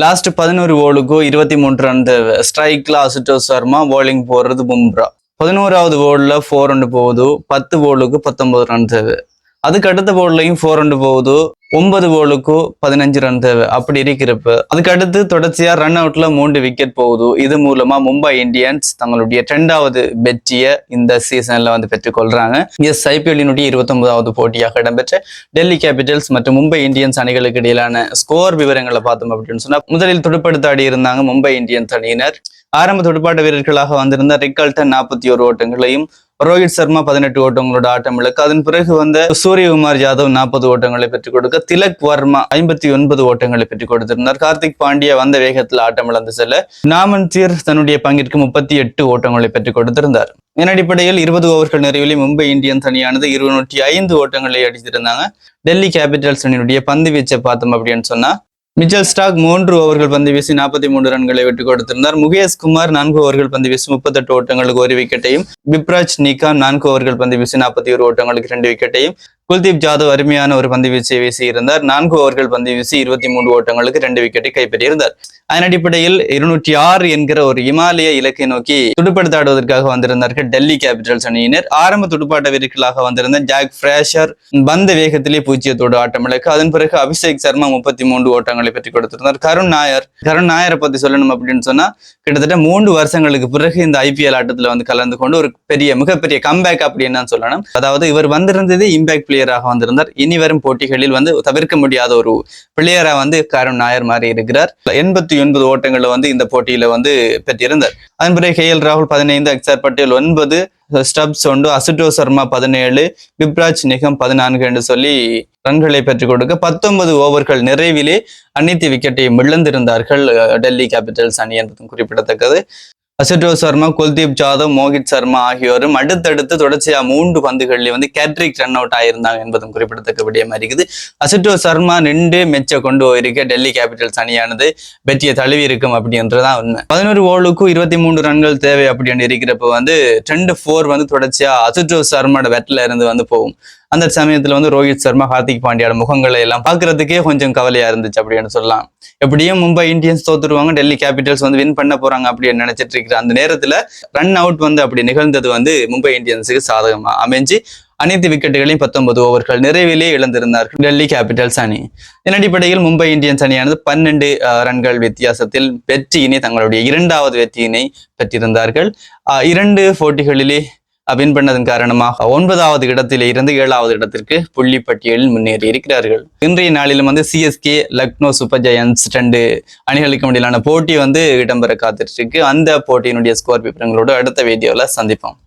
Last பதினோரு ஓலுக்கு இருபத்தி மூன்று ரன் தேவை ஸ்ட்ரைக்ல அசுட்டோ சர்மா போலிங் போடுறது பும்ரா. பதினோராவது ஓவரில் ஃபோர் ரன் போகுது. பத்து ஓலுக்கு பத்தொன்பது ரன் தேவை அதுக்கு அடுத்த போர்ட்லையும் ஃபோர் ரன் போகுது. ஒன்பது ஓலுக்கு பதினஞ்சு ரன் தேவை. அப்படி இருக்கிறப்ப அதுக்கு அடுத்து தொடர்ச்சியா ரன் அவுட்ல மூன்று விக்கெட் போகுது. இது மூலமா மும்பை இந்தியன்ஸ் தங்களுடைய இரண்டாவது வெற்றியை இந்த சீசன்ல வந்து பெற்றுக்கொள்றாங்க எஸ் ஐபிஎல்லினுடைய இருபத்தொன்பதாவது போட்டியாக இடம்பெற்ற டெல்லி கேபிட்டல்ஸ் மற்றும் மும்பை இந்தியன்ஸ் அணிகளுக்கு இடையிலான ஸ்கோர் விவரங்களை பார்த்தோம் அப்படின்னு சொன்னா முதலில் துடுப்படுத்தாடி இருந்தாங்க மும்பை இந்தியன்ஸ் அணியினர். ஆரம்ப துடுப்பாட்ட வீரர்களாக வந்திருந்த ரிக்கல்டன் நாற்பத்தி ஒரு ஓட்டங்களையும் ரோஹித் சர்மா பதினெட்டு ஓட்டங்களோட ஆட்டம் இழக்க. அதன் பிறகு வந்த சூரியகுமார் யாதவ் நாற்பது ஓட்டங்களை பெற்றுக் கொடுக்க திலக் வர்மா ஐம்பத்தி ஒன்பது ஓட்டங்களை பெற்றுக் கொடுத்திருந்தார். கார்த்திக் பாண்டியா வந்த வேகத்தில் ஆட்டம் இழந்து செல்ல நாமன்தீர் தன்னுடைய பங்கிற்கு முப்பத்தி எட்டு ஓட்டங்களை பெற்றுக் கொடுத்திருந்தார். இதன் அடிப்படையில் இருபது ஓவர்கள் நிறைவில் மும்பை இந்தியன்ஸ் அணியானது இருநூற்றி ஐந்து ஓட்டங்களை அடித்திருந்தாங்க. டெல்லி கேபிட்டல்ஸ் அணியினுடைய பந்து வீச்சை பார்த்தோம் அப்படின்னு சொன்னா மிச்சல் ஸ்டாக் மூன்று ஓவர்கள் பந்து வீசி நாற்பத்தி மூன்று ரன்களை விட்டு கொடுத்திருந்தார். முகேஷ் குமார் நான்கு ஓவர்கள் பந்து வீசி முப்பத்தெட்டு ஓட்டங்களுக்கு ஒரு விக்கெட்டையும் பிப்ராஜ் நிகா நான்கு ஓவர்கள் பந்து வீசி நாற்பத்தி ஒரு ஓட்டங்களுக்கு ரெண்டு விக்கெட்டையும் குல்தீப் ஜாதவ் அருமையான ஒரு பந்து வீச்சை வீசி இருந்தார். நான்கு ஓவர்கள் பந்து வீசி இருபத்தி மூன்று ஓட்டங்களுக்கு ரெண்டு விக்கெட்டை கைப்பற்றியிருந்தார். அதன் அடிப்படையில் இருநூற்றி ஆறு என்கிற ஒரு இமாலய இலக்கை நோக்கி துடுப்படுத்தாடுவதற்காக வந்திருந்தார்கள் டெல்லி கேபிட்டல்ஸ் அணியினர். ஆரம்ப துடுப்பாட்ட வீரர்களாக வந்திருந்த ஜாக் ஃபிரேஷர் பந்த வேகத்திலே பூஜ்ஜியத்தோடு ஆட்டம் இழக்க அதன் பிறகு அபிஷேக் சர்மா முப்பத்தி மூன்று ஓட்டங்களை பெற்றுக் கொடுத்திருந்தார். கருண் நாயர் கருண் நாயரை பத்தி சொல்லணும் அப்படின்னு சொன்னா கிட்டத்தட்ட மூன்று வருஷங்களுக்கு பிறகு இந்த ஐபிஎல் ஆட்டத்துல வந்து கலந்து கொண்டு ஒரு பெரிய மிகப்பெரிய கம்பேக் அப்படின்னு சொல்லணும். அதாவது இவர் வந்திருந்தது இம்பாக்ட் பிளேயராக வந்திருந்தார். இனி வரும் போட்டிகளில் வந்து தவிர்க்க முடியாத ஒரு பிளேயராக வந்து கருண் நாயர் மாறி இருக்கிறார். எண்பத்தி ஒன்பது ஓட்டங்களை வந்து இந்த போட்டியில வந்து பெற்றிருந்தார். அதன் பிறகு கே எல் ராகுல் பதினைந்து அக்சர் பட்டேல் ஒன்பது ஸ்டப்ஸ் ஒன்று அசுட்டோ சர்மா பதினேழு பிப்ராஜ் நிகம் பதினான்கு என்று சொல்லி ரன்களை பெற்றுக் கொடுக்க பத்தொன்பது ஓவர்கள் நிறைவிலே அனைத்து விக்கெட்டையும் இழந்திருந்தார்கள் டெல்லி கேபிட்டல்ஸ் அணி என்பதும் குறிப்பிடத்தக்கது. அசுட்டோ சர்மா குல்தீப் ஜாதவ் மோஹித் சர்மா ஆகியோரும் அடுத்தடுத்து தொடர்ச்சியா மூன்று பந்துகளில் வந்து கேட்ரிக் ரன் அவுட் ஆயிருந்தாங்க என்பதும் குறிப்பிடத்தக்க விடயமா இருக்குது. அசுட்டோ சர்மா நின்று மெச்ச கொண்டு போயிருக்க. டெல்லி கேபிட்டல்ஸ் அணியானது வெற்றியை தழுவி இருக்கும் அப்படின்றதான் உண்மை. பதினோரு ஓவலுக்கும் இருபத்தி மூன்று ரன்கள் தேவை அப்படின்னு இருக்கிறப்ப வந்து ரெண்டு ஃபோர் வந்து தொடர்ச்சியா அசுட்டோ சர்மாவோட வெட்டில இருந்து வந்து போகும். அந்த சமயத்துல வந்து ரோஹித் சர்மா ஹார்திக் பாண்டியோட முகங்களை எல்லாம் பாக்குறதுக்கே கொஞ்சம் கவலையா இருந்துச்சு அப்படின்னு சொல்லலாம். எப்படியும் மும்பை இந்தியன்ஸ் தோத்துருவாங்க டெல்லி கேபிட்டல்ஸ் வந்து வின் பண்ண போறாங்க அப்படின்னு நினைச்சிட்டு இருக்கிற அந்த நேரத்துல ரன் அவுட் வந்து அப்படி நிகழ்ந்தது வந்து மும்பை இந்தியன்ஸுக்கு சாதகமா அமைஞ்சு அனைத்து விக்கெட்டுகளையும் பத்தொன்பது ஓவர்கள் நிறைவிலே இழந்திருந்தார்கள் டெல்லி கேபிட்டல்ஸ் அணி. இதன் அடிப்படையில் மும்பை இந்தியன்ஸ் அணியானது பன்னெண்டு ரன்கள் வித்தியாசத்தில் வெற்றியினை தங்களுடைய இரண்டாவது வெற்றியினை பெற்றிருந்தார்கள். இரண்டு போட்டிகளிலே வின் பண்ணதன் காரணமாக ஒன்பதாவது இடத்திலே இருந்து ஏழாவது இடத்திற்கு புள்ளி பட்டியலில் முன்னேறி இருக்கிறார்கள். இன்றைய நாளிலும் வந்து சிஎஸ்கே லக்னோ சூப்பர் ஜெயன்ஸ் ரெண்டு அணிகளுக்கு இடையிலான போட்டி வந்து இடம்பெற காத்துட்டு இருக்கு அந்த போட்டியினுடைய ஸ்கோர் விவரங்களோடு அடுத்த வீடியோவில் சந்திப்போம்.